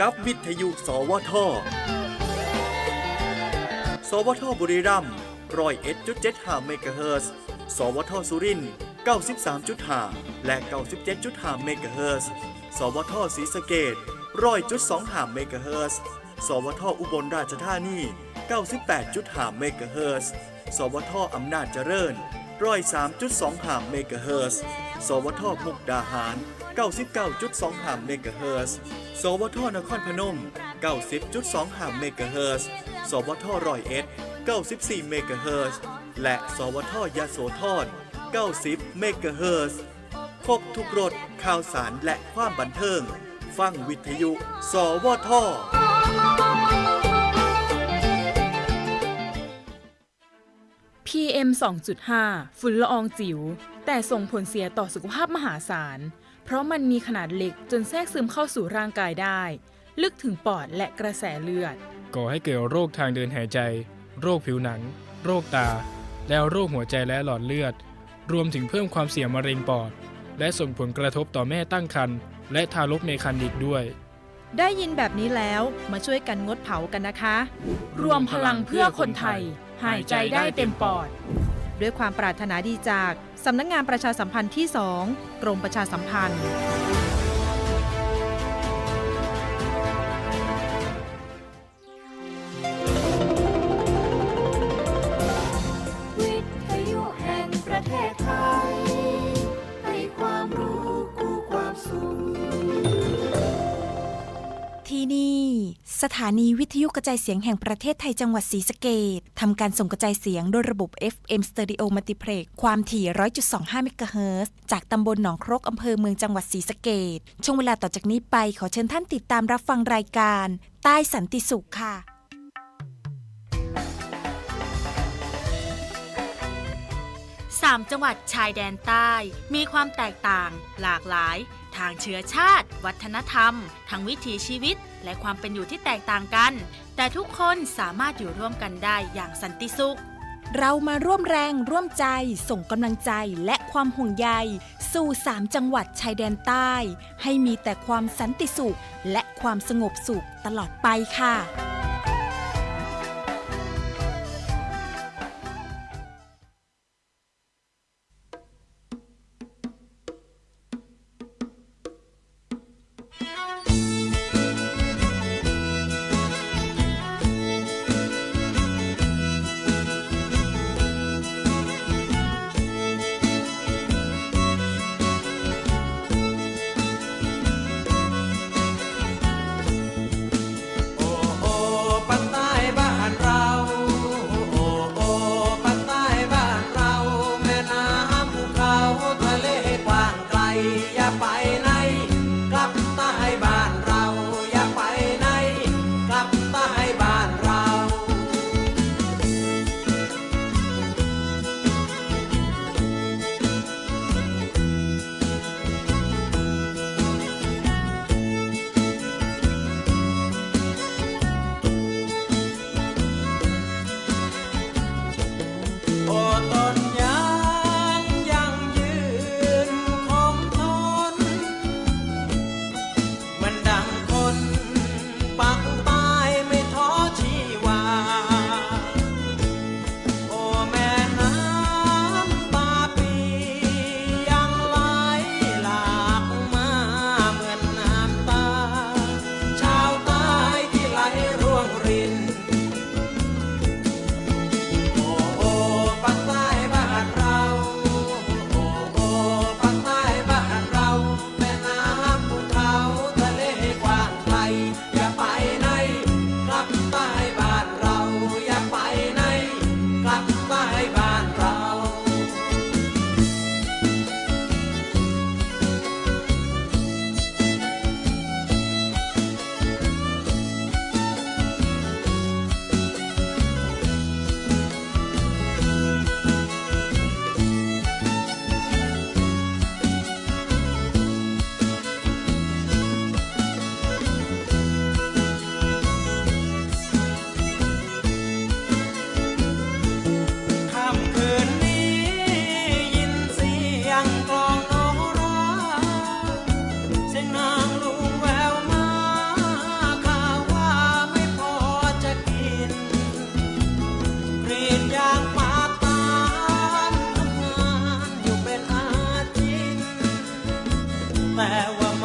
กับวิทยุ สวท สวทบุรีรัมย์ร้อยเอ็ดจุดเจ็ดห้าเมกะเฮิร์สวทสุรินทร์เก้าสิบสามจุดห้าและเก้าสิบเจ็ดจุดห้าเมกะเฮิร์สวทศรีสะเกดร้อยจุดสองห้าเมกะเฮิร์สวทอุบลราชธานีเก้าสิบแปดจุดห้าเมกะเฮิรตซ์สวทอำนาจเจริญร้อยสามจุดสองห้าเมกะเฮิรตซ์สวทมุกดาหาร 99.25 เมกะเฮิรตซ์สวทนครพนม 90.25 เมกะเฮิรตซ์สวทร้อยเอ็ด 94 เมกะเฮิรตซ์และ สวทยโสธร 90 เมกะเฮิรตซ์ครบทุกรถข่าวสารและความบันเทิง ฟังวิทยุ สวท PM 2.5 ฝุ่นละอองจิ๋ว แต่ส่งผลเสียต่อสุขภาพมหาศาล เพราะมันมีขนาดเล็กจนแทรกซึมเข้าสู่ร่างกายได้ ลึกถึงปอดและกระแสเลือด ก่อให้เกิดโรคทางเดินหายใจ โรคผิวหนัง โรคตา แล้วโรคหัวใจและหลอดเลือด รวมถึงเพิ่มความเสี่ยงมะเร็งปอด และส่งผลกระทบต่อแม่ตั้งครรภ์และทารกในครรภ์อีกด้วย ได้ยินแบบนี้แล้วมาช่วยกันงดเผากันนะคะ รวมพลังเพื่อคนไทย หายใจได้เต็มปอด ด้วยความปรารถนาดีจากสำนักงานประชาสัมพันธ์ที่ 2 กรมประชาสัมพันธ์ วิทยุแห่งประเทศไทย ให้ความรู้คู่ความสุข ที่นี่ สถานีวิทยุกระจายเสียงแห่งประเทศไทยจังหวัดศรีสะเกดทำการส่งกระจายเสียงโดยระบบ FM Stereo Multiplex ความถี่ 100.25เมกะเฮิรตซ์จากตำบลหนองครกอำเภอเมืองจังหวัดศรีสะเกดช่วงเวลาต่อจากนี้ไปขอเชิญท่านติดตามรับฟังรายการ ใต้สันติสุขค่ะสามจังหวัดชายแดนใต้มีความแตกต่างหลากหลาย ทางเชื้อชาติ วัฒนธรรม ทั้งวิถีชีวิต และความเป็นอยู่ที่แตกต่างกัน แต่ทุกคนสามารถอยู่ร่วมกันได้อย่างสันติสุข เรามาร่วมแรงร่วมใจ ส่งกำลังใจและความห่วงใย สู่สามจังหวัดชายแดนใต้ ให้มีแต่ความสันติสุข และความสงบสุขตลอดไปค่ะ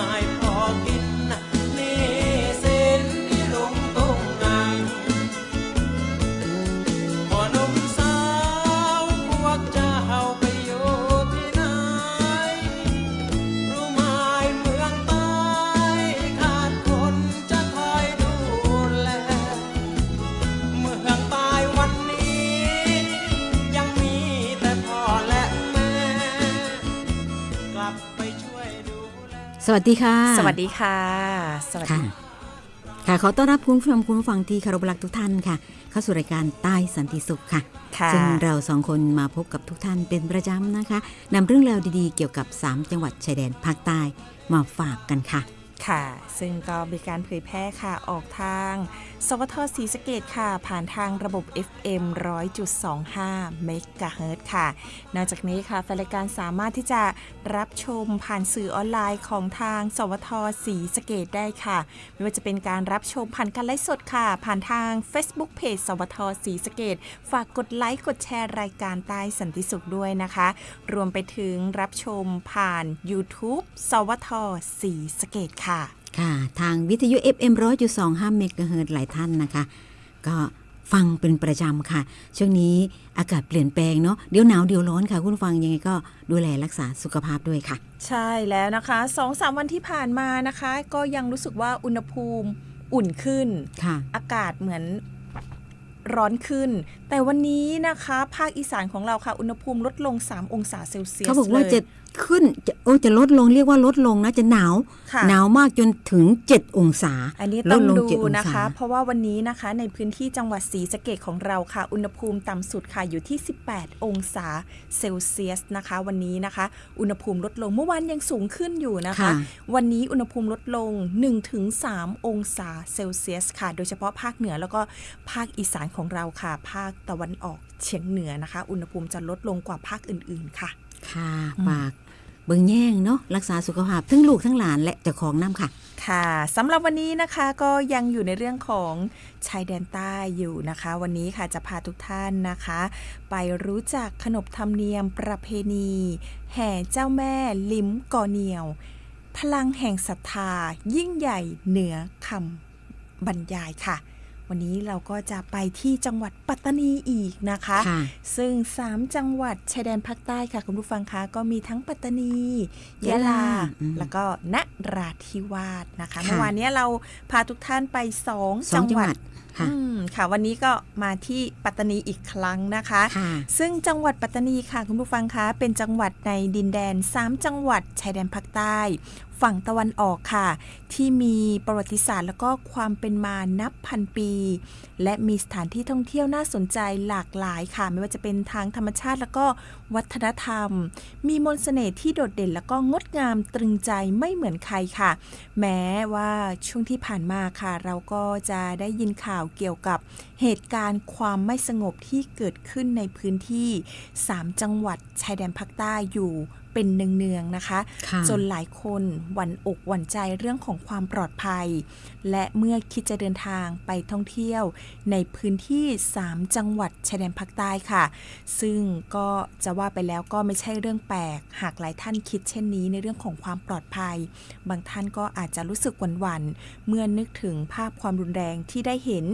my pocket. วัสดีค่ะ สวัสดีค่ะ สวัสค่ะดีค่ะขอต้อนรับคุณผู้ชมคุณผู้ฟังที่เคารพรักทุกท่านค่ะ เข้าสู่รายการใต้สันติสุขค่ะค่ะซึ่งเราสองคนมาพบกับทุกท่านเป็นประจำนะคะนำเรื่องราวดีๆ เกี่ยวกับ 3 จังหวัดชายแดนภาคใต้มาฝากกันค่ะ ค่ะ ซึ่งก็มีการเผยแพร่ค่ะออกทาง สวทศรีสะเกดค่ะ ผ่านทางระบบ FM 100.25เมกะเฮิรตค่ะ นอกจากนี้ค่ะแฟนรายการสามารถที่จะรับชมผ่านสื่อออนไลน์ของทาง สวทศรีสะเกดได้ค่ะ ไม่ว่าจะเป็นการรับชมผ่านการไลฟ์สดค่ะ ผ่านทาง Facebook Page สวทศรีสะเกดฝากกดไลค์กดแชร์รายการใต้สันติสุขด้วยนะคะ รวมไปถึงรับชมผ่าน YouTube สวทศรีสะเกดค่ะ ค่ะ ทางวิทยุ FM 100.25เมกะเฮิรตซ์หลายท่านนะคะ ก็ฟังเป็นประจำค่ะ ช่วงนี้อากาศเปลี่ยนแปลงเนาะเดี๋ยวหนาวเดี๋ยวร้อนค่ะ คุณผู้ฟังยังไงก็ดูแลรักษาสุขภาพด้วยค่ะ ใช่แล้วนะคะสองสามวันที่ผ่านมานะคะ ก็ยังรู้สึกว่าอุณหภูมิอุ่นขึ้นค่ะ อากาศเหมือนร้อนขึ้น แต่วันนี้นะคะ ภาคอีสานของเราค่ะ อุณหภูมิลดลง 3 องศาเซลเซียสเขาบอกว่าลยจะ ขึ้นจะโอ้จะลดลงเรียกว่าลดลงนะจะหนาวค่ะหนาวมากจนถึง 7 องศา อันนี้ลต้อดงลงดู7องนะคะศาเพราะว่าวันนี้นะคะในพื้นที่จังหวัดศรีสะเกดของเราค่ะ อุณหภูมิต่ำสุดค่ะอยู่ที่ 18 องศาเซลเซียสนะคะ วันนี้นะคะ อุณหภูมิลดลงเมื่อวานยังสูงขึ้นอยู่นะคะค่ะวันนี้อุณหภูมิลดลง 1-3 องศาเซลเซียสค่ะ โดยเฉพาะภาคเหนือแล้วก็ภาคอีสานของเราค่ะ ภาคตะวันออกเฉียงเหนือนะคะ อุณหภูมิจะลดลงกว่าภาคอื่น ๆ ค่ะ ค่ะฝาก เบิ่งแย่งเนาะรักษาสุขภาพทั้งลูกทั้งหลานและเจ้าของน้ำค่ะ ค่ะสำหรับวันนี้นะคะก็ยังอยู่ในเรื่องของชายแดนใต้อยู่นะคะ วันนี้ค่ะจะพาทุกท่านนะคะ ไปรู้จักขนบธรรมเนียมประเพณี แห่เจ้าแม่ลิ้มกอเหนียว พลังแห่งศรัทธายิ่งใหญ่เหนือคำบรรยายค่ะ วันนี้เราก็จะไปที่จังหวัดปัตตานีอีกนะคะค่ะซึ่ง 3 จังหวัดชายแดนภาคใต้ค่ะคุณผู้ฟังคะก็มีทั้งปัตตานียะลาอืมแล้วก็นราธิวาสนะคะค่ะเมื่อวานเนี้ยเราพาทุกท่านไป2สองจังจังหหวัวัดดค่ะอืมค่ะวันนี้ก็มาที่ปัตตานีอีกครั้งนะคะค่ะซึ่งจังหวัดปัตตานีค่ะคุณผู้ฟังคะเป็นจังหวัดในดินแดน 3 จังหวัดชายแดนภาคใต้ ฝั่งตะวันออกค่ะ ที่มีประวัติศาสตร์ แล้วก็ความเป็นมานับพันปี และมีสถานที่ท่องเที่ยวน่าสนใจหลากหลายค่ะ ไม่ว่าจะเป็นทางธรรมชาติแล้วก็วัฒนธรรม มีมนต์เสน่ห์ที่โดดเด่น แล้วก็งดงามตรึงใจไม่เหมือนใครค่ะ แม้ว่าช่วงที่ผ่านมาค่ะ เราก็จะได้ยินข่าวเกี่ยวกับเหตุการณ์ความไม่สงบที่เกิดขึ้นในพื้นที่ 3 จังหวัดชายแดนภาคใต้อยู่ เป็นเนืองๆนะคะค่ะจนหลายคนหวั่นอกหวั่นใจเรื่องของความปลอดภัย และเมื่อคิดจะเดินทางไปท่องเที่ยว ในพื้นที่ 3 จังหวัดชายแดนภาคใต้ค่ะ ซึ่งก็จะว่าไปแล้วก็ไม่ใช่เรื่องแปลก หากหลายท่านคิดเช่นนี้ในเรื่องของความปลอดภัย บางท่านก็อาจจะรู้สึกหวั่นๆเมื่อนึกถึงภาพความรุนแรงที่ได้เห็น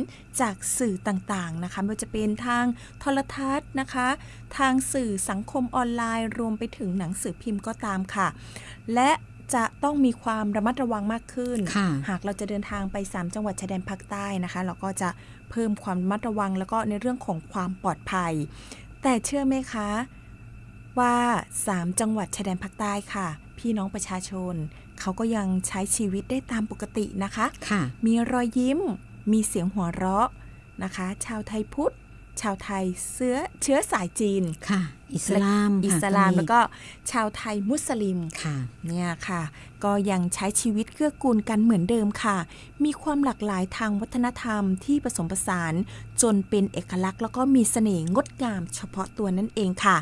จากสื่อต่างๆนะคะไม่ว่าจะเป็นทางโทรทัศน์นะคะทางสื่อสังคมออนไลน์ รวมไปถึงหนังสือพิมพ์ก็ตามค่ะ และจะต้องมีความระมัดระวังมากขึ้นค่ะหากเราจะเดินทางไป 3 จังหวัดชายแดนภาคใต้นะคะ เราก็จะเพิ่มความระมัดระวังแล้วก็ในเรื่องของความปลอดภัย แต่เชื่อไหมคะว่า 3 จังหวัดชายแดนภาคใต้ค่ะ พี่น้องประชาชน เขาก็ยังใช้ชีวิตได้ตามปกตินะคะค่ะมีรอยยิ้ม มีเสียงหัวเราะนะคะ ชาวไทยพุทธ ชาวไทยเสื้อเชื้อสายจีนค่ะ อิสลามค่ะอิสลามตอนนี้แล้วก็ชาวไทยมุสลิมค่ะเนี่ยค่ะ ก็ยังใช้ชีวิตเกื้อกูลกันเหมือนเดิมค่ะ มีความหลากหลายทางวัฒนธรรมที่ผสมผสาน จนเป็นเอกลักษณ์ แล้วก็มีเสน่ห์งดงามเฉพาะตัวนั่นเองค่ะ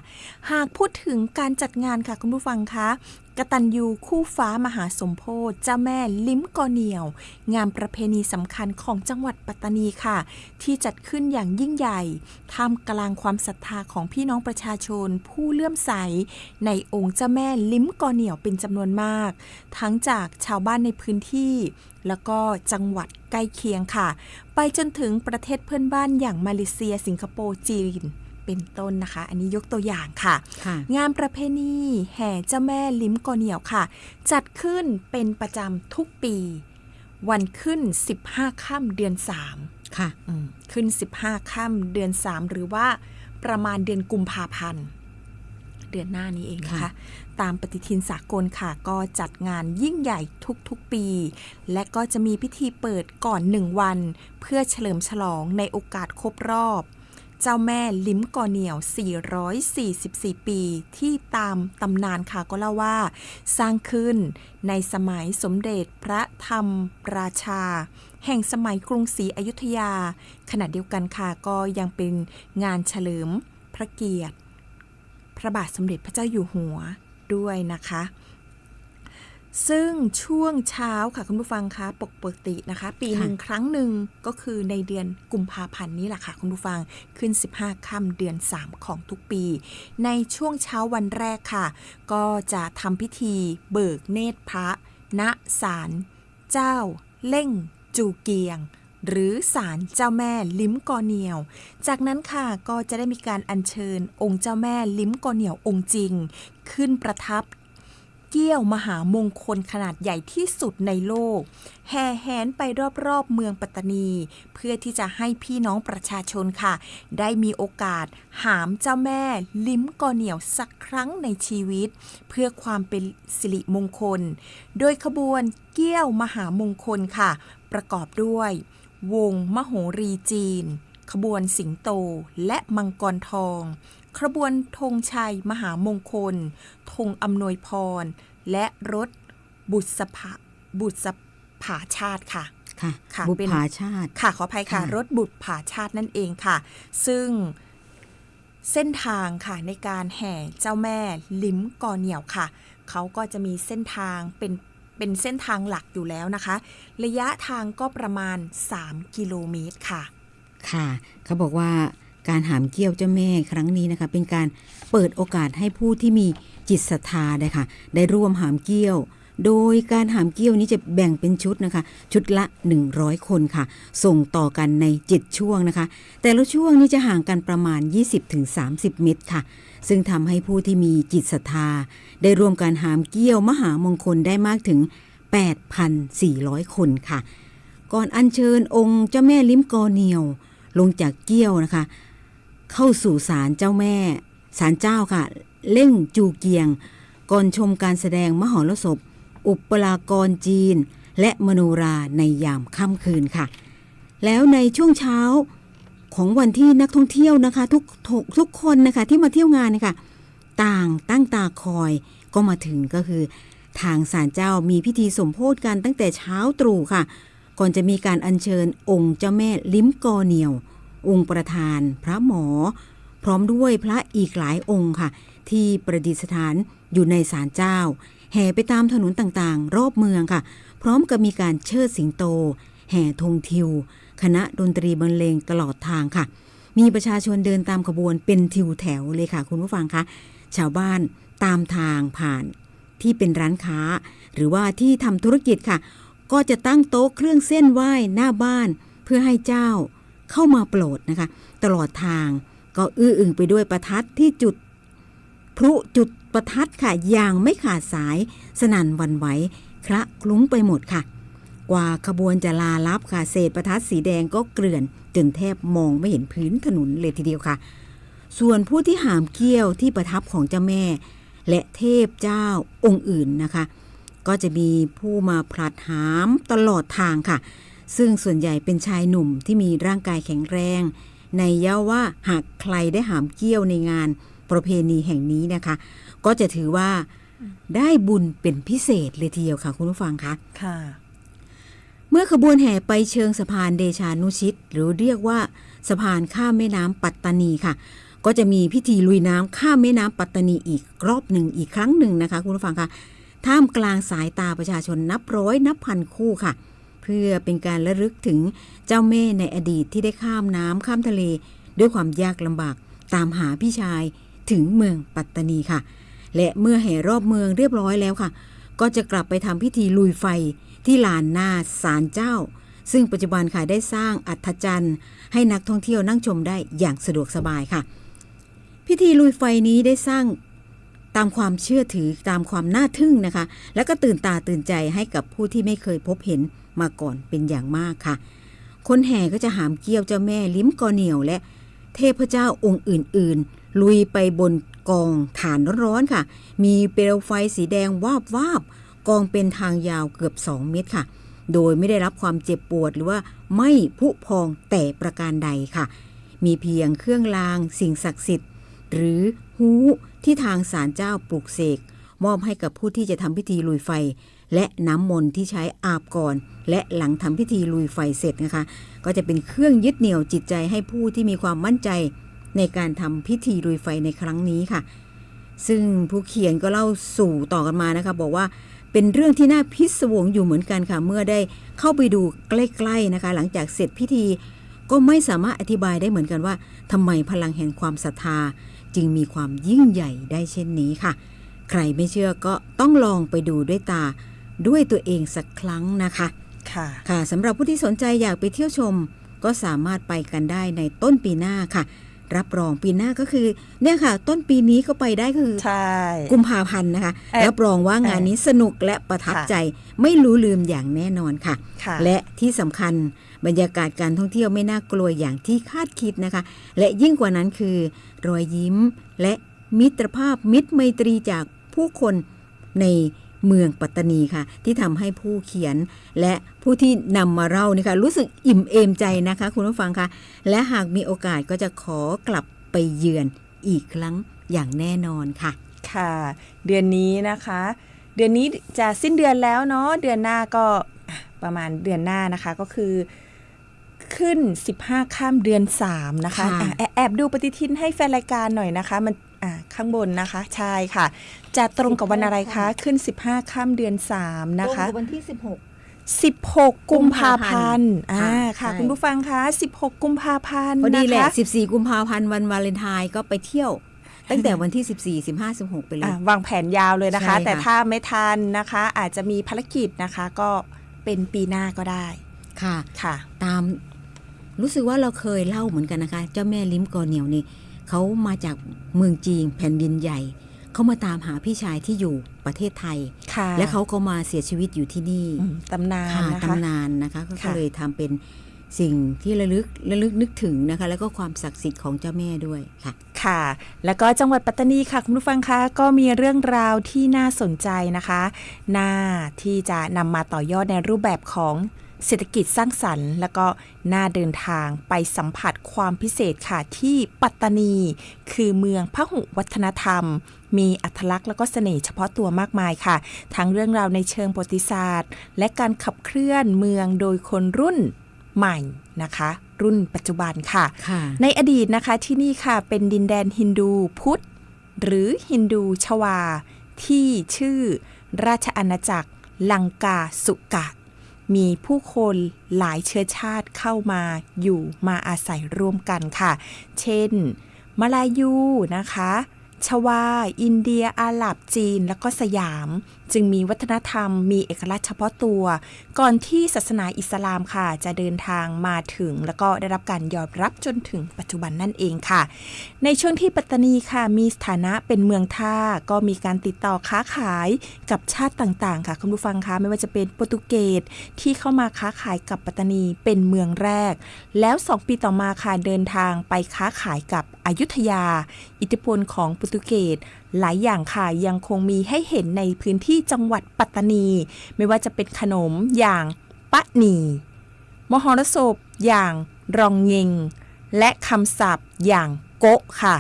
หากพูดถึงการจัดงานค่ะคุณผู้ฟังคะ กตัญญูคู่ฟ้ามหาสมโพธิเจ้าแม่ลิ้มกอเหนียว งานประเพณีสำคัญของจังหวัดปัตตานีค่ะ ที่จัดขึ้นอย่างยิ่งใหญ่ท่ามกลางความศรัทธาของพี่น้องประชาชนผู้เลื่อมใส ในองค์เจ้าแม่ลิ้มกอเหนียวเป็นจำนวนมาก ทั้งจากชาวบ้านในพื้นที่ แล้วก็จังหวัดใกล้เคียงค่ะ ไปจนถึงประเทศเพื่อนบ้านอย่างมาเลเซีย สิงคโปร์จีน เป็นต้นนะคะ อันนี้ยกตัวอย่างค่ะค่ะ งานประเพณีแห่เจ้าแม่ลิ้มกอเหนียวค่ะ จัดขึ้นเป็นประจำทุกปี วันขึ้น 15ค่ำเดือน 3 ค่ะอืมขึ้น 15ค่ำเดือน 3 หรือว่าประมาณเดือนกุมภาพันธ์เเดือนหน้านี้เองนะคะค่ะตามปฏิทินสากลค่ะ ก็จัดงานยิ่งใหญ่ทุกๆปี และก็จะมีพิธีเปิดก่อนหนึ่งวัน เพื่อเฉลิมฉลองในโอกาสครบรอบ เจ้าแม่ลิ้มกอเหนียว 444 ปี ที่ตามตำนานค่ะก็เล่าว่า สร้างขึ้นในสมัยสมเด็จพระธรรมราชา แห่งสมัยกรุงศรีอยุธยา ขณะเดียวกันค่ะก็ยังเป็นงานเฉลิมพระเกียรติ พระบาทสมเด็จพระเจ้าอยู่หัวด้วยนะคะ ซึ่งช่วงเช้าค่ะคุณผู้ฟังคะปกตินะคะ ปีหนึ่งครั้งหนึ่งก็คือในเดือนกุมภาพันธ์นี้แหละค่ะคุณผู้ฟังขึ้น 15ค่ำเดือน 3 ของทุกปี ในช่วงเช้าวันแรกค่ะ ก็จะทำพิธีเบิกเนตรพระณศาลเจ้า เล่ง จูเกียง หรือศาลเจ้าแม่ลิ้มกอเหนียว จากนั้นค่ะก็จะได้มีการอัญเชิญองค์เจ้าแม่ลิ้มกอเหนียวองค์จริง ขึ้นประทับ เกี้ยวมหามงคลขนาดใหญ่ที่สุดในโลก แห่แหนไปรอบๆเมืองปัตตานี เพื่อที่จะให้พี่น้องประชาชนค่ะ ได้มีโอกาสหามเจ้าแม่ ลิ้มกอเหนียวสักครั้งในชีวิต เพื่อความเป็นสิริมงคล โดยขบวนเกี้ยวมหามงคลค่ะ ประกอบด้วย วงมโหรีจีน ขบวนสิงโตและมังกรทอง ขบวนธงชัยมหามงคลธงอำนวยพร และรถบุษภาบุษผาชาติค่ะค่ะค่ะบุเป็นพาชาติค่ะขออภัยค่ะค่ะรถบุตรผาชาตินั่นเองค่ะ ซึ่งเส้นทางค่ะในการแห่เจ้าแม่ลิ้มกอเหนียวค่ะ เขาก็จะมีเส้นทางเป็นเป็นเส้นทางหลักอยู่แล้วนะคะ ระยะทางก็ประมาณ 3 กิโลเมตรค่ะ ค่ะ เขาบอกว่า การหามเกี้ยวเจ้าแม่ครั้งนี้นะคะ เป็นการเปิดโอกาสให้ผู้ที่มีจิตศรัทธาได้ค่ะ ได้ร่วมหามเกี้ยว โดยการหามเกี้ยวนี้จะแบ่งเป็นชุดนะคะ ชุดละ 100 คนค่ะ ส่งต่อกันใน 7 ช่วงนะคะ แต่ละช่วงนี้จะห่างกันประมาณ 20-30 เมตรค่ะ ซึ่งทำให้ผู้ที่มีจิตศรัทธา ได้ร่วมการหามเกี้ยวมหามงคลได้มากถึง 8,400 คนค่ะ ก่อนอัญเชิญองค์เจ้าแม่ลิ้มกอเหนียวลงจากเกี้ยวนะคะ เข้าสู่ศาลเจ้าแม่ศาลเจ้าค่ะ เล่งจูเกียง ก่อนชมการแสดงมหรสพ อุปรากรจีน และมโนราในยามค่ำคืนค่ะ แล้วในช่วงเช้าของวันที่นักท่องเที่ยวนะคะ ทุกทุกคนนะคะที่มาเที่ยวงานเนยคะต่างตั้งตาคอยก็มาถึงก็คือ ทางศาลเจ้ามีพิธีสมโพธิกันตั้งแต่เช้าตรู่ค่ะ ก่อนจะมีการอัญเชิญองค์เจ้าแม่ลิ้มกอเหนียว องค์ประธาน พระหมอ พร้อมด้วยพระอีกหลายองค์ค่ะ ที่ประดิษฐานอยู่ในศาลเจ้า แห่ไปตามถนนต่างๆ รอบเมืองค่ะ พร้อมกับมีการเชิดสิงโต แห่ธงทิว คณะดนตรีบรรเลงตลอดทางค่ะ มีประชาชนเดินตามขบวนเป็นทิวแถวเลยค่ะ คุณผู้ฟังคะชาวบ้านตามทางผ่านที่เป็นร้านค้า หรือว่าที่ทำธุรกิจค่ะ ก็จะตั้งโต๊ะเครื่องเส้นไหว้หน้าบ้าน เพื่อให้เจ้า เข้ามาโปรดนะคะ ตลอดทางก็อื้ออึงไปด้วยประทัดที่จุดพลุจุดประทัดค่ะอย่างไม่ขาดสายสนั่นวันไหวคละคลุ้งไปหมดค่ะ กว่าขบวนจะลาลับค่ะเศษประทัดสีแดงก็เกลื่อน จนแทบมองไม่เห็นพื้นถนนเลยทีเดียวค่ะ ส่วนผู้ที่หามเกี้ยวที่ประทับของเจ้าแม่ และเทพเจ้าองค์อื่นนะคะ ก็จะมีผู้มาผลัดหามตลอดทางค่ะ ซึ่งส่วนใหญ่เป็นชายหนุ่มที่มีร่างกายแข็งแรง ในย่าว่าหากใครได้หามเกี้ยวในงานประเพณีแห่งนี้นะคะ ก็จะถือว่าได้บุญเป็นพิเศษเลยทีเดียวค่ะ คุณผู้ฟังคะค่ะ เมื่อขบวนแห่ไปเชิงสะพานเดชานุชิต หรือเรียกว่าสะพานข้ามแม่น้ำปัตตานีค่ะ ก็จะมีพิธีลุยน้ำข้ามแม่น้ำปัตตานีอีกรอบหนึ่งอีกครั้งหนึ่งนะคะ คุณผู้ฟังคะท่ามกลางสายตาประชาชนนับร้อยนับพันคู่ค่ะเพื่อเป็นการระลึกถึงเจ้าแม่ในอดีตที่ได้ข้ามน้ำข้ามทะเล ด้วยความยากลำบากตามหาพี่ชายถึงเมืองปัตตานีค่ะ และเมื่อแห่รอบเมืองเรียบร้อยแล้วค่ะ ก็จะกลับไปทำพิธีลุยไฟที่ลานหน้าศาลเจ้า ซึ่งปัจจุบันค่ะได้สร้างอัฐจันทร์ ให้นักท่องเที่ยวนั่งชมได้อย่างสะดวกสบายค่ะ พิธีลุยไฟนี้ได้สร้าง ตามความเชื่อถือตามความน่าทึ่งนะคะ และก็ตื่นตาตื่นใจให้กับผู้ที่ไม่เคยพบเห็นมาก่อนเป็นอย่างมากค่ะ คนแห่ก็จะหามเกี้ยวเจ้าแม่ลิ้มกอเหนียว และเทพเจ้าองค์อื่น ๆ ลุยไปบนกองฐานร้อนๆค่ะ มีเปลวไฟสีแดงวาบวาบๆกองเป็นทางยาวเกือบ 2 เมตรค่ะ โดยไม่ได้รับความเจ็บปวดหรือว่าไม่ผุพองแต่ประการใดค่ะ มีเพียงเครื่องรางสิ่งศักดิ์สิทธิ์ หรือฮู ที่ทางศาลเจ้าปลุกเสก มอบให้กับผู้ที่จะทำพิธีลุยไฟ และน้ำมนต์ที่ใช้อาบก่อน และหลังทำพิธีลุยไฟเสร็จนะคะ ก็จะเป็นเครื่องยึดเหนี่ยวจิตใจให้ผู้ที่มีความมั่นใจในการทำพิธีลุยไฟในครั้งนี้ค่ะ ซึ่งผู้เขียนก็เล่าสู่ต่อกันมานะคะ บอกว่าเป็นเรื่องที่น่าพิศวงอยู่เหมือนกันค่ะ เมื่อได้เข้าไปดูใกล้ๆนะคะ หลังจากเสร็จพิธีก็ไม่สามารถอธิบายได้เหมือนกันว่าทำไมพลังแห่งความศรัทธา จึงมีความยิ่งใหญ่ได้เช่นนี้ค่ะ ใครไม่เชื่อก็ต้องลองไปดูด้วยตาด้วยตัวเองสักครั้งนะคะ ค่ะค่ะสำหรับผู้ที่สนใจอยากไปเที่ยวชม ก็สามารถไปกันได้ในต้นปีหน้าค่ะ รับรองปีหน้าก็คือ เนี่ยค่ะ ต้นปีนี้ก็ไปได้คือใช่กุมภาพันธ์นะคะเอ่อรับรองว่างานนี้สนุกและประทับค่ะใจไม่รู้ลืมอย่างแน่นอนค่ะค่ะและที่สำคัญบรรยากาศการท่องเที่ยวไม่น่ากลัวอย่างที่คาดคิดนะคะ และยิ่งกว่านั้นคือ รอยยิ้มและมิตรภาพมิตรไมตรีจากผู้คนใน เมืองปัตตานีค่ะ ที่ทำให้ผู้เขียนและผู้ที่นำมาเล่านี่ค่ะรู้สึกอิ่มเอมใจนะคะ คุณผู้ฟังคะและหากมีโอกาสก็จะขอกลับไปเยือนอีกครั้งอย่างแน่นอนค่ะ ค่ะ เดือนนี้นะคะ เดือนนี้จะสิ้นเดือนแล้วเนาะเดือนหน้าก็อะประมาณเดือนหน้านะคะก็คือขึ้น 15 ข้ามเดือน 3 นะคะค่ะอะแอบแอบดูปฏิทินให้แฟนรายการหน่อยนะคะ มัน อะข้างบนนะคะ ใช่ค่ะ จะตรงกับวันอะไรคะ ขึ้น 15ข้ามเดือน 3 นะคะ วันที่ 16กุมภาพันธ์อ่าค่ะค่ะใช่คุณผู้ฟังคะ 16 กุมภาพันธ์16พอดีแหละนะคะ14 กุมภาพันธ์วันวาเลนไทน์ก็ไปเที่ยว ตั้งแต่วันที่ 14 15 16 ไปเลยอะวางแผนยาวเลยนะคะใช่ค่ะแต่ถ้าไม่ทันนะคะ อาจจะมีภารกิจนะคะก็เป็นปีหน้าก็ได้ค่ะค่ะ ตามรู้สึกว่าเราเคยเล่าเหมือนกันนะคะ เจ้าแม่ลิ้มกอเหนียวนี่ เขามาจากเมืองจีนแผ่นดินใหญ่ เขามาตามหาพี่ชายที่อยู่ประเทศไทยค่ะและเขาก็มาเสียชีวิตอยู่ที่นี่อืมตำนานค่ะนะคะตำนานนะคะก็ค่ะเลยทำเป็นสิ่งที่ระลึกระลึกนึกถึงนะคะ แล้วก็ความศักดิ์สิทธิ์ของเจ้าแม่ด้วยค่ะ ค่ะ แล้วก็จังหวัดปัตตานีค่ะ คุณผู้ฟังคะก็มีเรื่องราวที่น่าสนใจนะคะ น่าที่จะนำมาต่อยอดในรูปแบบของ เศรษฐกิจสร้างสรรค์ แล้วก็น่าเดินทางไปสัมผัสความพิเศษค่ะที่ปัตตานี คือเมืองพหุวัฒนธรรม มีอัตลักษณ์แล้วก็เสน่ห์เฉพาะตัวมากมายค่ะ ทั้งเรื่องราวในเชิงประวัติศาสตร์ และการขับเคลื่อนเมืองโดยคนรุ่นใหม่นะคะรุ่นปัจจุบันค่ะค่ะในอดีตนะคะที่นี่ค่ะเป็นดินแดนฮินดูพุทธ หรือฮินดูชวา ที่ชื่อราชอาณาจักรลังกาสุกะ มีผู้คนหลายเชื้อชาติเข้ามาอยู่มาอาศัยร่วมกันค่ะ เช่น มาลายูนะคะ ชวา อินเดีย อาหรับ จีน แล้วก็สยามจึงมีวัฒนธรรมมีเอกลักษณ์เฉพาะตัว ก่อนที่ศาสนาอิสลามค่ะ จะเดินทางมาถึง แล้วก็ได้รับการยอมรับจนถึงปัจจุบันนั่นเองค่ะ ในช่วงที่ปัตตานีค่ะ มีสถานะเป็นเมืองท่า ก็มีการติดต่อค้าขายกับชาติต่างๆ ค่ะคุณผู้ฟังคะไม่ว่าจะเป็นโปรตุเกสที่เข้ามาค้าขายกับปัตตานีเป็นเมืองแรก แล้ว 2 ปีต่อมาค่ะเดินทางไปค้าขายกับอยุธยา อิทธิพลของโปรตุเกสหลายอย่างค่ะยังคงมีให้เห็นในพื้นที่จังหวัดปัตตานี ไม่ว่าจะเป็นขนมอย่างปะหนีมหรสพอย่างรองเงง และคำศัพท์อย่างโกะค่ะ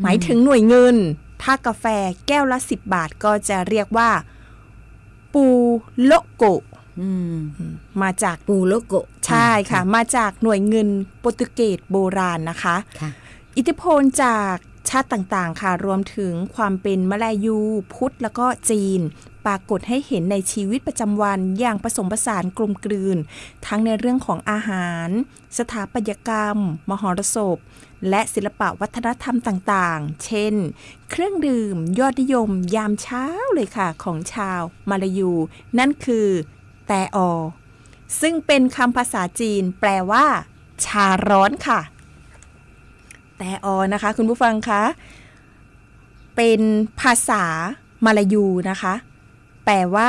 หมายถึงหน่วยเงิน ถ้ากาแฟแก้วละ 10 บาทก็จะเรียกว่า ปูโลโกะอืมมาจากปูโลโกะใช่ค่ะ มาจากหน่วยเงินโปรตุเกสโบราณนะคะค่ะอิทธิพลจาก ชาติต่างๆ ค่ะ รวมถึงความเป็นมลายู พุทธ แล้วก็จีน ปรากฏให้เห็นในชีวิตประจำวันอย่างผสมผสานกลมกลืน ทั้งในเรื่องของอาหาร สถาปัตยกรรม มหรสพ และศิลปะวัฒนธรรมต่างๆ เช่น เครื่องดื่มยอดนิยมยามเช้าเลยค่ะ ของชาวมาลายู นั่นคือ แต่ออ ซึ่งเป็นคำภาษาจีนแปลว่า ชาร้อนค่ะ แต่ออนะคะ คุณผู้ฟังคะเป็นภาษามาลายูนะคะ แปลว่า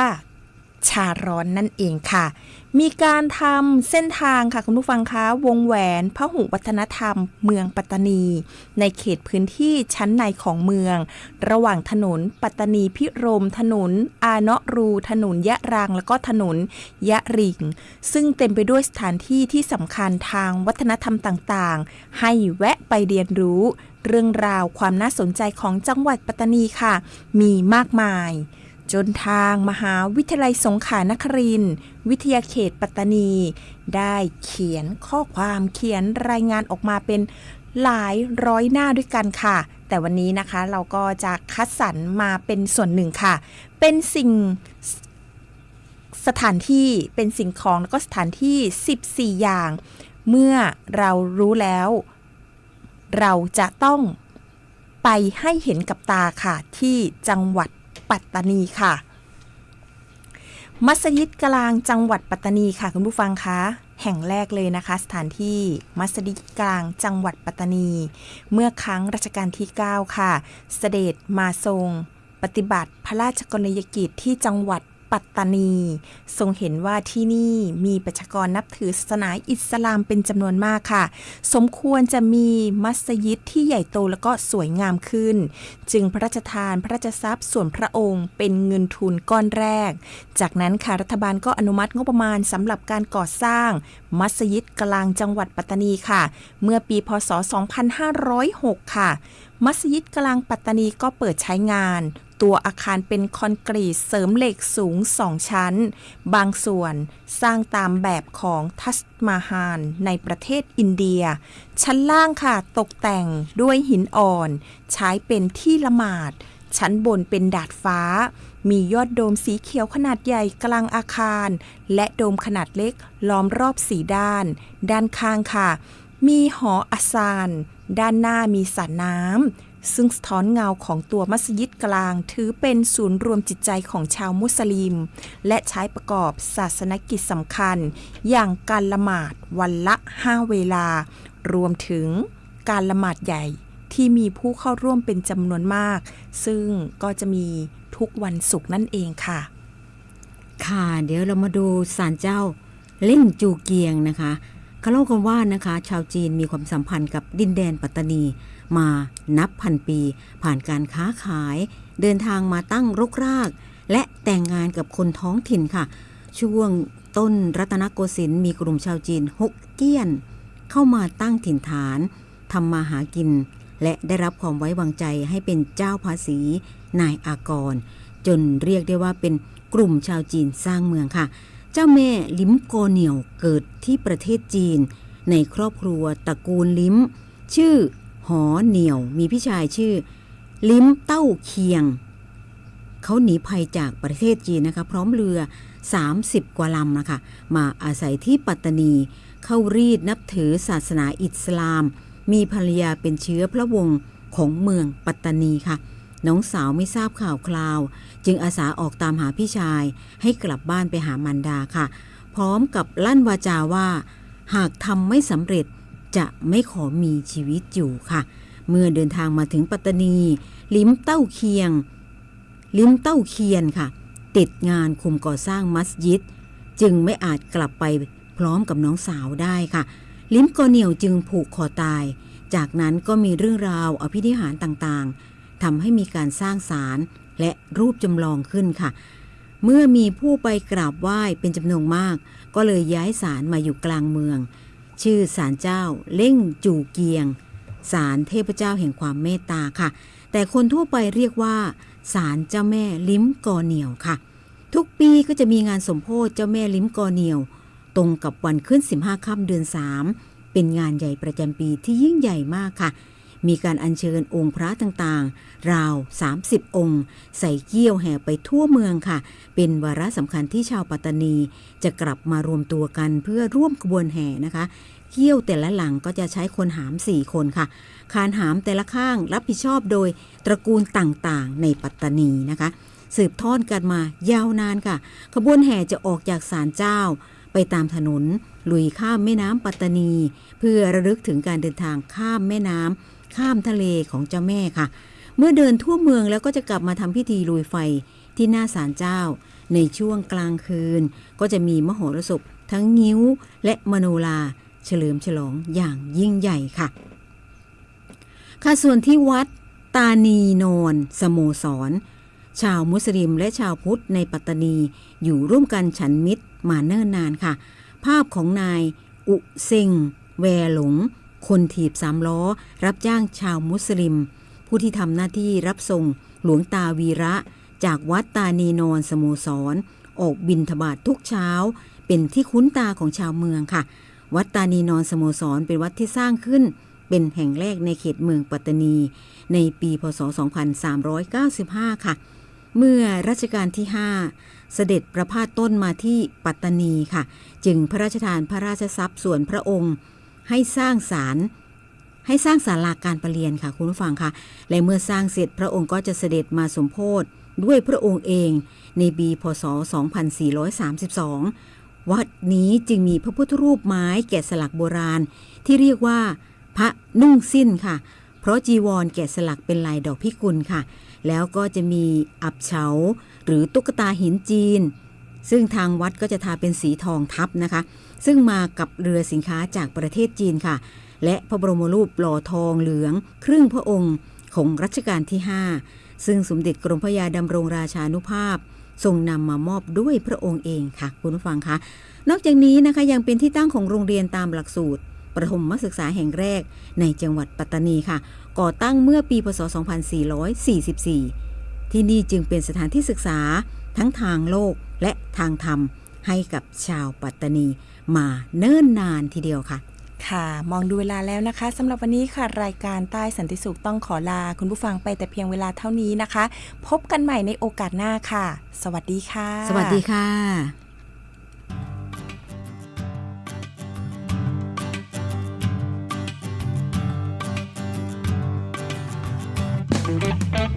ชาร้อนนั่นเองค่ะ มีการทำเส้นทางค่ะคุณผู้ฟังคะวงแหวนพระหุวัฒนธรรม เมืองปัตตานี ในเขตพื้นที่ชั้นในของเมือง ระหว่างถนนปัตตานีพิรม ถนน อาเนาะรูถนนยะรางแล้วก็ถนนยะริง ซึ่งเต็มไปด้วยสถานที่ที่สำคัญทางวัฒนธรรมต่างๆ ให้แวะไปเรียนรู้ เรื่องราวความน่าสนใจของจังหวัดปัตตานีค่ะ มีมากมาย จนทางมหาวิทยาลัยสงขลานครินทร์วิทยาเขตปัตตานี ได้เขียนข้อความเขียนรายงานออกมาเป็นหลายร้อยหน้าด้วยกันค่ะ แต่วันนี้นะคะเราก็จะคัดสรรมาเป็นส่วนหนึ่งค่ะ เป็นสิ่งสถานที่เป็นสิ่งของแล้วก็สถานที่ 14 อย่าง เมื่อเรารู้แล้ว เราจะต้องไปให้เห็นกับตาค่ะที่จังหวัด ปัตตานีค่ะ มัสยิดกลางจังหวัดปัตตานีค่ะคุณผู้ฟังคะแห่งแรกเลยนะคะ สถานที่มัสยิดกลางจังหวัดปัตตานี เมื่อครั้งรัชกาลที่ 9 ค่ะ เสด็จมาทรง ปฏิบัติพระราชกรณียกิจที่จังหวัด ปัตตานี ทรงเห็นว่าที่นี่มีประชากรนับถือศาสนาอิสลามเป็นจำนวนมากค่ะ สมควรจะมีมัสยิดที่ใหญ่โตแล้วก็สวยงามขึ้น จึงพระราชทานพระราชทรัพย์ส่วนพระองค์เป็นเงินทุนก้อนแรก จากนั้นค่ะรัฐบาลก็อนุมัติงบประมาณสำหรับการก่อสร้าง มัสยิดกลางจังหวัดปัตตานีค่ะ เมื่อปีพศ 2506 ค่ะ มัสยิดกลางปัตตานีก็เปิดใช้งาน ตัวอาคารเป็นคอนกรีตเสริมเหล็กสูงสองชั้น บางส่วนสร้างตามแบบของทัสมาฮานในประเทศอินเดีย ชั้นล่างค่ะตกแต่งด้วยหินอ่อน ใช้เป็นที่ละหมาด ชั้นบนเป็นดาดฟ้า มียอดโดมสีเขียวขนาดใหญ่กลางอาคาร และโดมขนาดเล็กล้อมรอบสีด้าน ด้านข้างค่ะ มีหออาซาน ด้านหน้ามีสระน้ำซึ่งสะท้อนเงาของตัวมัสยิดกลาง ถือเป็นศูนย์รวมจิตใจของชาวมุสลิม และใช้ประกอบศาสนกิจสำคัญ อย่างการละหมาดวันละห้าเวลา รวมถึงการละหมาดใหญ่ที่มีผู้เข้าร่วมเป็นจำนวนมาก ซึ่งก็จะมีทุกวันศุกร์นั่นเองค่ะ ค่ะ เดี๋ยวเรามาดูศาลเจ้าเล่งจูเกียงนะคะ เขาเล่ากันว่านะคะ ชาวจีนมีความสัมพันธ์กับดินแดนปัตตานี มานับพันปี ผ่านการค้าขาย เดินทางมาตั้งรกราก และแต่งงานกับคนท้องถิ่นค่ะ ช่วงต้นรัตนโกสินทร์มีกลุ่มชาวจีนฮกเกี้ยน เข้ามาตั้งถิ่นฐานทำมาหากิน และได้รับความไว้วางใจให้เป็นเจ้าภาษีนายอากร จนเรียกได้ว่าเป็นกลุ่มชาวจีนสร้างเมืองค่ะ เจ้าแม่ลิ้มโกเหนียวเกิดที่ประเทศจีน ในครอบครัวตระกูลลิ้ม ชื่อหอเหนียวมีพี่ชายชื่อ ลิ้มเต้าเคียง เขาหนีภัยจากประเทศจีนนะคะ พร้อมเรือ 30 กว่าลำนะคะมาอาศัยที่ปัตตานี เข้ารีดนับถือศาสนาอิสลาม มีภรรยาเป็นเชื้อพระวงศ์ของเมืองปัตตานีค่ะ น้องสาวไม่ทราบข่าวคราว จึงอาสาออกตามหาพี่ชายให้กลับบ้านไปหามันดาค่ะ พร้อมกับลั่นวาจาว่า หากทำไม่สำเร็จจะไม่ขอมีชีวิตอยู่ค่ะ เมื่อเดินทางมาถึงปัตตานี ลิ้มเต้าเคียง ลิ้มเต้าเคียนค่ะ ติดงานคุมก่อสร้างมัสยิด จึงไม่อาจกลับไปพร้อมกับน้องสาวได้ค่ะ ลิ้มกอเหนียวจึงผูกคอตาย จากนั้นก็มีเรื่องราวอภินิหารต่างๆทำให้มีการสร้างศาล และรูปจำลองขึ้นค่ะ เมื่อมีผู้ไปกราบไหว้เป็นจำนวนมาก ก็เลยย้ายศาลมาอยู่กลางเมือง ชื่อศาลเจ้าเล่งจูเกียงศาลเทพเจ้าแห่งความเมตตาค่ะ แต่คนทั่วไปเรียกว่าศาลเจ้าแม่ลิ้มกอเหนียวค่ะ ทุกปีก็จะมีงานสมโพธิเจ้าแม่ลิ้มกอเหนียว ตรงกับวันขึ้น 15 ค่ำเดือน 3 เป็นงานใหญ่ประจำปีที่ยิ่งใหญ่มากค่ะ มีการอัญเชิญองค์พระต่างๆ ราว 30 องค์ ใส่เกี้ยวแห่ไปทั่วเมืองค่ะ เป็นวาระสำคัญที่ชาวปัตตานี จะกลับมารวมตัวกันเพื่อร่วมขบวนแห่นะคะเกี้ยวแต่ละหลังก็จะใช้คนหาม 4 คนค่ะ คานหามแต่ละข้างรับผิดชอบโดยตระกูลต่างๆ ในปัตตานีนะคะ สืบทอดกันมายาวนานค่ะ ขบวนแห่จะออกจากศาลเจ้า ไปตามถนนลุยข้ามแม่น้ำปัตตานี เพื่อระลึกถึงการเดินทางข้ามแม่น้ำ ข้ามทะเลของเจ้าแม่ค่ะ เมื่อเดินทั่วเมืองแล้วก็จะกลับมาทำพิธีลุยไฟที่หน้าศาลเจ้า ในช่วงกลางคืน ก็จะมีมโหรสพทั้งงิ้วและมโนลาเฉลิมฉลองอย่างยิ่งใหญ่ค่ะ ค่ะส่วนที่วัดตานีโนนสโมสร ชาวมุสลิมและชาวพุทธในปัตตานี อยู่ร่วมกันฉันมิตรมาเนิ่นนานค่ะ ภาพของนายอุเซงแวหลง คนถีบสามล้อ รับจ้างชาวมุสลิม ผู้ที่ทำหน้าที่รับส่งหลวงตาวีระ จากวัดตานีนอนสโมสร ออกบินทบาททุกเช้า เป็นที่คุ้นตาของชาวเมืองค่ะ วัดตานีนอนสโมสรเป็นวัดที่สร้างขึ้น เป็นแห่งแรกในเขตเมืองปัตตานี ในปีพศ 2395 ค่ะ เมื่อรัชกาลที่ 5 เสด็จประพาสต้นมาที่ปัตตานีค่ะ จึงพระราชทานพระราชทรัพย์ส่วนพระองค์ ให้สร้างศาลให้สร้างศาลาการประเรียนค่ะคุณผู้ฟังค่ะ และเมื่อสร้างเสร็จพระองค์ก็จะเสด็จมาสมโพธิด้วยพระองค์เองในปีพศ 2432 วัดนี้จึงมีพระพุทธรูปไม้แกะสลักโบราณ ที่เรียกว่าพระนุ่งสิ้นค่ะ เพราะจีวรแกะสลักเป็นลายดอกพิกุลค่ะ แล้วก็จะมีอับเฉา หรือตุ๊กตาหินจีน ซึ่งทางวัดก็จะทาเป็นสีทองทับนะคะ ซึ่งมากับเรือสินค้าจากประเทศจีนค่ะ และพระบรมรูปหล่อทองเหลือง ครึ่งพระองค์ของรัชกาลที่ 5 ซึ่งสมเด็จกรมพระยาดำรงราชานุภาพ ทรงนำมามอบด้วยพระองค์เองค่ะ คุณผู้ฟังคะนอกจากนี้นะคะยังเป็นที่ตั้งของโรงเรียนตามหลักสูตร ประถมศึกษาแห่งแรกในจังหวัดปัตตานีค่ะ ก่อตั้งเมื่อปีพศ 2444 ที่นี่จึงเป็นสถานที่ศึกษาทั้งทางโลกและทางธรรมให้กับชาวปัตตานี มาเนิ่นนานทีเดียวค่ะ ค่ะมองดูเวลาแล้วนะคะสำหรับวันนี้ค่ะ รายการใต้สันติสุขต้องขอลา คุณผู้ฟังไปแต่เพียงเวลาเท่านี้นะคะ พบกันใหม่ในโอกาสหน้าค่ะ สวัสดีค่ะ สวัสดีค่ะ Thank